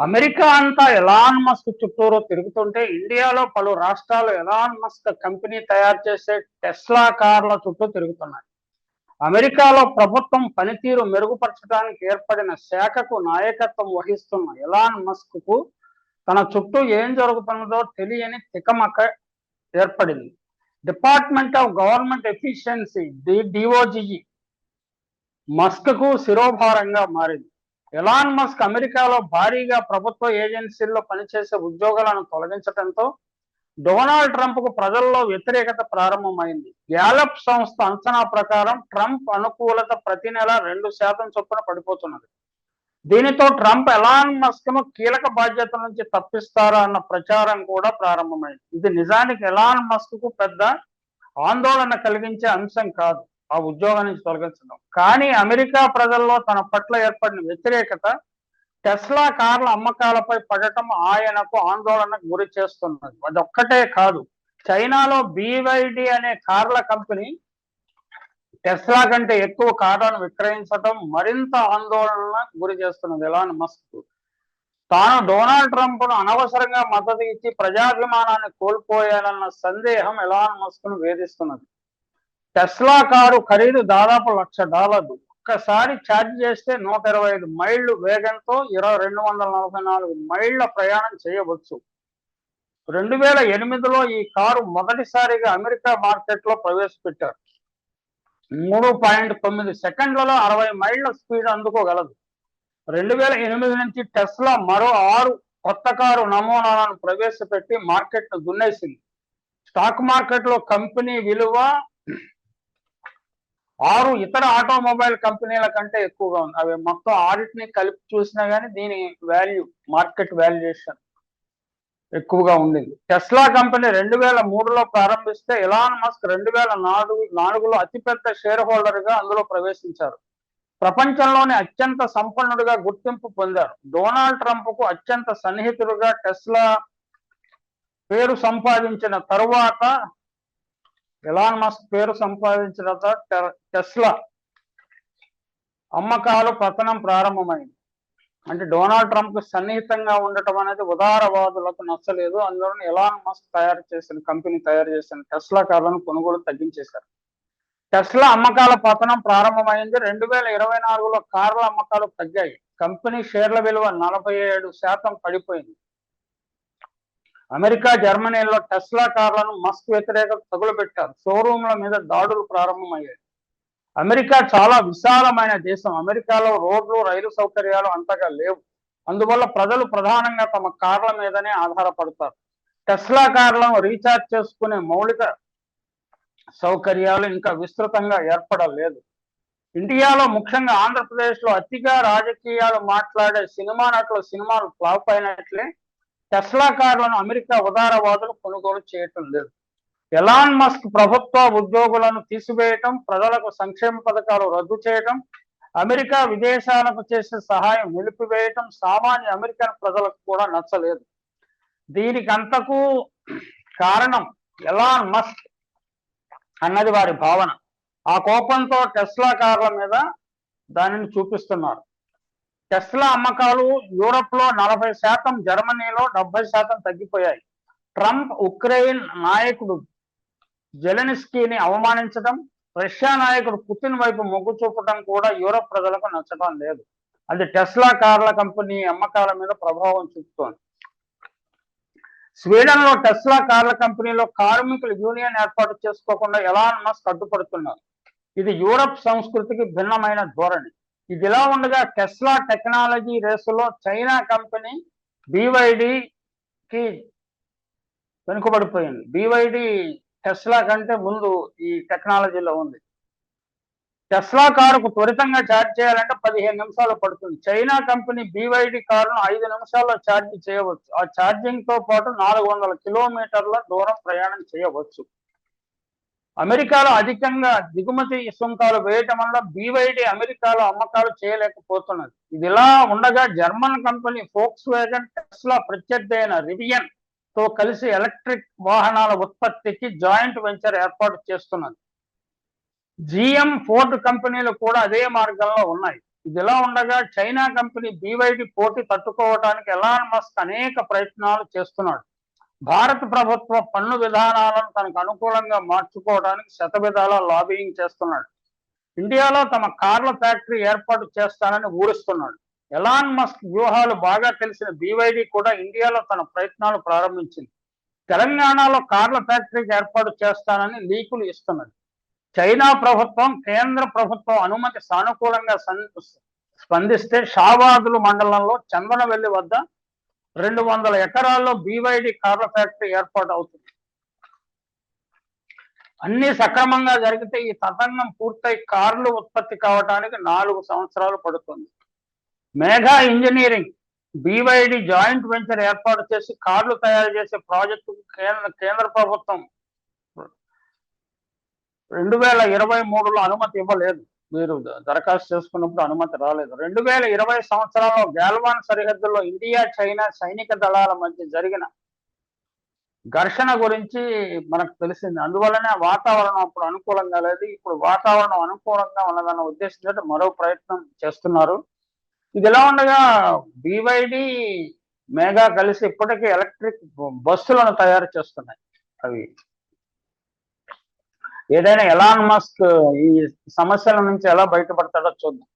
America అంతా Elon Musk చుట్టూరు తిరుగుతుంటే ఇండియాలో పలు రాష్ట్రాలు ఎలాన్ మస్క్ కంపెనీ తయారు చేసే టెస్లా కార్ల చుట్టూ తిరుగుతున్నాయి. అమెరికాలో ప్రభుత్వం పనితీరు మెరుగుపరచడానికి ఏర్పడిన శాఖకు నాయకత్వం వహిస్తున్న ఎలాన్ మస్క్కు తన చుట్టూ ఏం జరుగుతున్నదో తెలియని తికమక ఏర్పడింది. Department of government efficiency D D O G E మస్క్కు శిరోభారంగా మారింది. ఎలాన్ మస్క్ అమెరికాలో భారీగా ప్రభుత్వ ఏజెన్సీల్లో పనిచేసే ఉద్యోగాలను తొలగించడంతో డొనాల్డ్ ట్రంప్కు ప్రజల్లో వ్యతిరేకత ప్రారంభమైంది. గ్యాలప్ సంస్థ అంచనా ప్రకారం ట్రంప్ అనుకూలత ప్రతి నెల రెండు శాతం చొప్పున పడిపోతున్నది. దీనితో ట్రంప్ ఎలాన్ మస్క్ను కీలక బాధ్యత నుంచి తప్పిస్తారా అన్న ప్రచారం కూడా ప్రారంభమైంది. ఇది నిజానికి ఎలాన్ మస్క్కు పెద్ద ఆందోళన కలిగించే అంశం కాదు. ఆ ఉద్యోగం నుంచి తొలగించడం. కానీ అమెరికా ప్రజల్లో తన పట్ల ఏర్పడిన వ్యతిరేకత టెస్లా కార్ల అమ్మకాలపై పడటం ఆయనకు ఆందోళనకు గురి చేస్తున్నది. అదొక్కటే కాదు చైనాలో బీవైడి అనే కార్ల కంపెనీ టెస్లా కంటే ఎక్కువ కార్లను విక్రయించడం మరింత ఆందోళనకు గురి చేస్తున్నది ఎలాన్ మస్క్. తాను డొనాల్డ్ ట్రంప్ను అనవసరంగా మద్దతు ఇచ్చి ప్రజాభిమానాన్ని కోల్పోయానన్న సందేహం ఎలాన్ మస్క్ను వేధిస్తున్నది. టెస్లా కారు ఖరీదు దాదాపు లక్ష డాలర్లు. ఒక్కసారి ఛార్జ్ చేస్తే నూట ఇరవై ఐదు మైళ్ళు వేగంతో ఇరవై రెండు వందల నలభై నాలుగు మైళ్ళ ప్రయాణం చేయవచ్చు. రెండు వేల ఎనిమిదిలో ఈ కారు మొదటిసారిగా అమెరికా మార్కెట్లో ప్రవేశపెట్టారు. మూడు పాయింట్ తొమ్మిది సెకండ్లలో అరవై మైళ్ళ స్పీడ్ అందుకోగలదు. రెండు వేల ఎనిమిది నుంచి టెస్లా మరో ఆరు కొత్త కారు నమూనాలను ప్రవేశపెట్టి మార్కెట్ను దున్నేసింది. స్టాక్ మార్కెట్లో కంపెనీ విలువ ఆరు ఇతర ఆటోమొబైల్ కంపెనీల కంటే ఎక్కువగా ఉంది. అవి మొత్తం ఆడిట్ని కలిపి చూసినా కానీ దీని వాల్యూ మార్కెట్ వాల్యుయేషన్ ఎక్కువగా ఉండింది. టెస్లా కంపెనీ రెండు వేల మూడులో ప్రారంభిస్తే ఇలాన్ మస్క్ రెండు వేల నాలుగు నాలుగులో అతిపెద్ద షేర్ హోల్డర్గా అందులో ప్రవేశించారు. ప్రపంచంలోనే అత్యంత సంపన్నుడిగా గుర్తింపు పొందారు. డొనాల్డ్ ట్రంప్కు అత్యంత సన్నిహితుడుగా టెస్లా పేరు సంపాదించిన తరువాత ఎలాన్ మస్క్ పేరు సంపాదించిన టెస్లా. అమ్మకాలు పతనం ప్రారంభమైంది. అంటే డొనాల్డ్ ట్రంప్కు సన్నిహితంగా ఉండటం అనేది ఉదారవాదులకు నచ్చలేదు. అందులో ఎలాన్ మస్క్ తయారు చేసిన కంపెనీ తయారు చేసిన టెస్లా కార్లను కొనుగోలు తగ్గించేశారు. టెస్లా అమ్మకాల పతనం ప్రారంభమైంది. రెండు వేల ఇరవై నాలుగులో కార్ల అమ్మకాలు తగ్గాయి. కంపెనీ షేర్ల విలువ నలభై ఏడు శాతం పడిపోయింది. అమెరికా జర్మనీలో టెస్లా కార్లను మస్క్ వ్యతిరేక తగులుపెట్టారు. షోరూంల మీద దాడులు ప్రారంభమయ్యాయి. అమెరికా చాలా విశాలమైన దేశం. అమెరికాలో రోడ్లు రైలు సౌకర్యాలు అంతగా లేవు. అందువల్ల ప్రజలు ప్రధానంగా తమ కార్ల మీదనే ఆధారపడతారు. టెస్లా కార్లను రీఛార్జ్ చేసుకునే మౌలిక సౌకర్యాలు ఇంకా విస్తృతంగా ఏర్పడలేదు. ఇండియాలో ముఖ్యంగా ఆంధ్రప్రదేశ్లో అతిగా రాజకీయాలు మాట్లాడే సినిమా నటుల సినిమాలు ఫ్లాప్ అయినట్లే టెస్లా కార్లను అమెరికా ఉదారవాదులు కొనుగోలు చేయటం లేదు. ఎలాన్ మస్క్ ప్రభుత్వ ఉద్యోగులను తీసివేయటం ప్రజలకు సంక్షేమ పథకాలు రద్దు చేయటం అమెరికా విదేశాలకు చేసే సహాయం నిలిపివేయటం సామాన్య అమెరికన్ ప్రజలకు కూడా నచ్చలేదు. దీనికంతకు కారణం ఎలాన్ మస్క్ అన్నది వారి భావన. ఆ కోపంతో టెస్లా కార్ల మీద దానిని చూపిస్తున్నారు. టెస్లా అమ్మకాలు యూరప్లో నలభై శాతం జర్మనీలో డెబ్బై శాతం తగ్గిపోయాయి. ట్రంప్ ఉక్రెయిన్ నాయకుడు జెలెనిస్కీని అవమానించడం రష్యా నాయకుడు పుతిన్ వైపు మొగ్గు చూపడం కూడా యూరప్ ప్రజలకు నచ్చడం లేదు. అది టెస్లా కార్ల కంపెనీ అమ్మకాల మీద ప్రభావం చూపుతోంది. స్వీడన్లో టెస్లా కార్ల కంపెనీలో కార్మికులు యూనియన్ ఏర్పాటు చేసుకోకుండా ఎలాన్ మస్క్ అడ్డుపడుతున్నారు. ఇది యూరప్ సంస్కృతికి భిన్నమైన ధోరణి. ఇదిలా ఉండగా టెస్లా టెక్నాలజీ రేసులో చైనా కంపెనీ కి వెనుకబడిపోయింది. బీవైడి టెస్లా కంటే ముందు ఈ టెక్నాలజీలో ఉంది. టెస్లా కారుకు త్వరితంగా ఛార్జ్ చేయాలంటే పదిహేను నిమిషాలు పడుతుంది. చైనా కంపెనీ బీవైడి కారును ఐదు నిమిషాల్లో ఛార్జ్ చేయవచ్చు. ఆ ఛార్జింగ్తో పాటు నాలుగు వందల కిలోమీటర్ల దూరం ప్రయాణం చేయవచ్చు. అమెరికాలో అధికంగా దిగుమతి సుంకాలు వేయటం వల్ల బీవైడి అమెరికాలో అమ్మకాలు చేయలేకపోతున్నది. ఇది ఇలా ఉండగా German company Volkswagen Tesla ప్రత్యర్థి అయిన రివియన్తో కలిసి ఎలక్ట్రిక్ వాహనాల ఉత్పత్తికి జాయింట్ వెంచర్ ఏర్పాటు చేస్తున్నది. జిఎం ఫోర్డ్ కంపెనీలు కూడా అదే మార్గంలో ఉన్నాయి. ఇదిలా ఉండగా చైనా కంపెనీ బీవైడి పోటీ తట్టుకోవడానికి ఎలాన్ మస్క్ అనేక ప్రయత్నాలు చేస్తున్నాడు. భారత ప్రభుత్వ పన్ను విధానాలను తనకు అనుకూలంగా మార్చుకోవడానికి శతవిధాల లాబియింగ్ చేస్తున్నాడు. ఇండియాలో తమ కార్ల ఫ్యాక్టరీ ఏర్పాటు చేస్తానని ఊరుస్తున్నాడు. ఎలాన్ మస్క్ వ్యూహాలు బాగా తెలిసిన బీవైడి కూడా ఇండియాలో తన ప్రయత్నాలు ప్రారంభించింది. తెలంగాణలో కార్ల ఫ్యాక్టరీకి ఏర్పాటు చేస్తానని లీకులు ఇస్తున్నది చైనా ప్రభుత్వం కేంద్ర ప్రభుత్వం అనుమతి సానుకూలంగా స్పందిస్తే షాబాదులు మండలంలో చందనవెల్లి వద్ద రెండు వందల ఎకరాల్లో బీవైడి కార్ల ఫ్యాక్టరీ ఏర్పాటు అవుతుంది. అన్ని సక్రమంగా జరిగితే ఈ తతంగం పూర్తయి కార్లు ఉత్పత్తి కావడానికి నాలుగు సంవత్సరాలు పడుతుంది. Megha engineering BYD joint venture ఏర్పాటు చేసి కార్లు తయారు చేసే ప్రాజెక్టు కేంద్ర కేంద్ర ప్రభుత్వం రెండు వేల ఇరవై మూడులో అనుమతి ఇవ్వలేదు. మీరు దరఖాస్తు చేసుకున్నప్పుడు అనుమతి రాలేదు. రెండు వేల ఇరవై సంవత్సరంలో గాల్వాన్ సరిహద్దుల్లో ఇండియా చైనా సైనిక దళాల మధ్య జరిగిన ఘర్షణ గురించి మనకు తెలిసింది. అందువలనే వాతావరణం అప్పుడు అనుకూలంగా లేదు. ఇప్పుడు వాతావరణం అనుకూలంగా ఉన్నదన్న ఉద్దేశంతో మరో ప్రయత్నం చేస్తున్నారు. ఇది ఎలా ఉండగా బీవైడి మేఘా కలిసి ఇప్పటికీ ఎలక్ట్రిక్ బస్సులను తయారు చేస్తున్నాయి. అవి ఏదైనా ఎలాన్ మస్క్ ఈ సమస్యల నుంచి ఎలా బయటపడతాడో చూద్దాం.